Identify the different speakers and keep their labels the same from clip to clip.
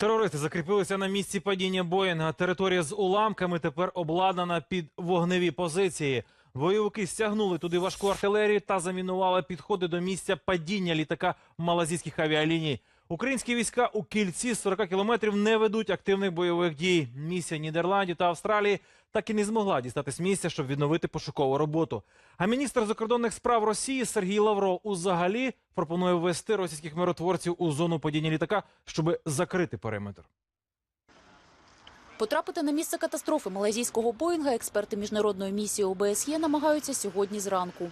Speaker 1: Терористи закріпилися на місці падіння Боїнга. Територія з уламками тепер обладнана під вогневі позиції. Бойовики стягнули туди важку артилерію та замінували підходи до місця падіння літака малазійських авіаліній. Українські війська у кільці з 40 кілометрів не ведуть активних бойових дій. Місія Нідерландів та Австралії так і не змогла дістатись місця, щоб відновити пошукову роботу. А міністр закордонних справ Росії Сергій Лавров узагалі пропонує ввести російських миротворців у зону падіння літака, щоб закрити периметр.
Speaker 2: Потрапити на місце катастрофи малайзійського Боїнга експерти міжнародної місії ОБСЄ намагаються сьогодні зранку.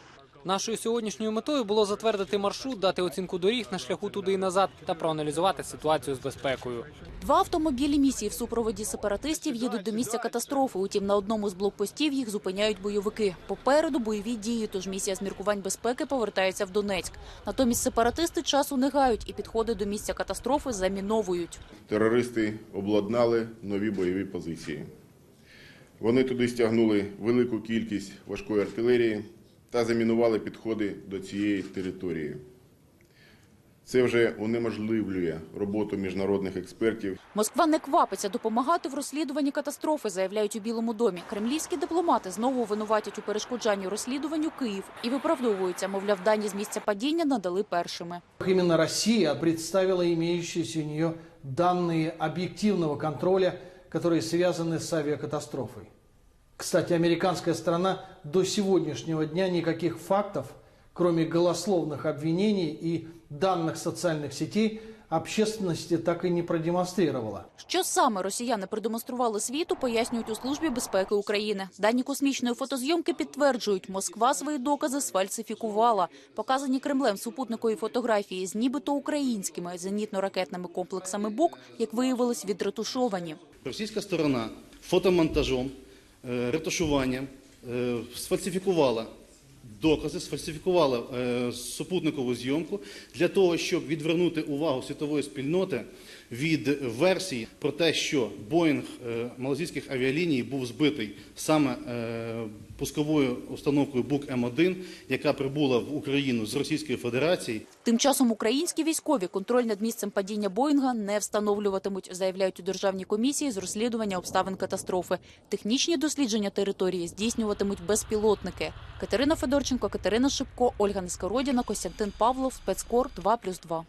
Speaker 3: Нашою сьогоднішньою метою було затвердити маршрут, дати оцінку доріг на шляху туди і назад та проаналізувати ситуацію з безпекою.
Speaker 2: Два автомобілі місії в супроводі сепаратистів їдуть до місця катастрофи. Утім, на одному з блокпостів їх зупиняють бойовики. Попереду бойові дії, тож місія з міркувань безпеки повертається в Донецьк. Натомість сепаратисти часу не гають і підходи до місця катастрофи заміновують.
Speaker 4: Терористи обладнали нові бойові позиції. Вони туди стягнули велику кількість важкої артилерії та замінували підходи до цієї території. Це вже унеможливлює роботу міжнародних експертів
Speaker 2: Москва не квапиться допомагати в розслідуванні катастрофи, заявляють у Білому домі. Кремлівські дипломати знову винуватять у перешкоджанні розслідуванню Київ і виправдовуються, мовляв, дані з місця падіння надали першими.
Speaker 5: Именно Россия представила имеющиеся у нее данные объективного контроля, которые связаны с авиакатастрофой. Кстати, американская сторона до сегодняшнего дня никаких фактов, кроме голословных обвинений и данных социальных сетей, общественности так и не продемонстрировала.
Speaker 2: Що саме росіяни продемонстрували світу, пояснюють у службі безпеки України. Дані космічної фотозйомки підтверджують, Москва свої докази сфальсифікувала. Показані Кремлем супутникові фотографії з нібито українськими зенітно-ракетними комплексами БУК, як виявилось, відретушовані.
Speaker 6: Російська сторона фотомонтажом, е, ретушуванням е, сфальсифікувала докази, сфальсифікувала е, супутникову зйомку для того, щоб відвернути увагу світової спільноти від версії про те, що Боїнг е, малазійських авіаліній був збитий саме е, пусковою установкою БУК М1, яка прибула в Україну з Російської Федерації.
Speaker 2: Тим часом українські військові контроль над місцем падіння Боїнга не встановлюватимуть, заявляють у Державній комісії з розслідування обставин катастрофи. Технічні дослідження території здійснюватимуть безпілотники. Катерина Федорченко, Катерина Шипко, Ольга Нескородіна, Костянтин Павлов, Спецкор 2+,2.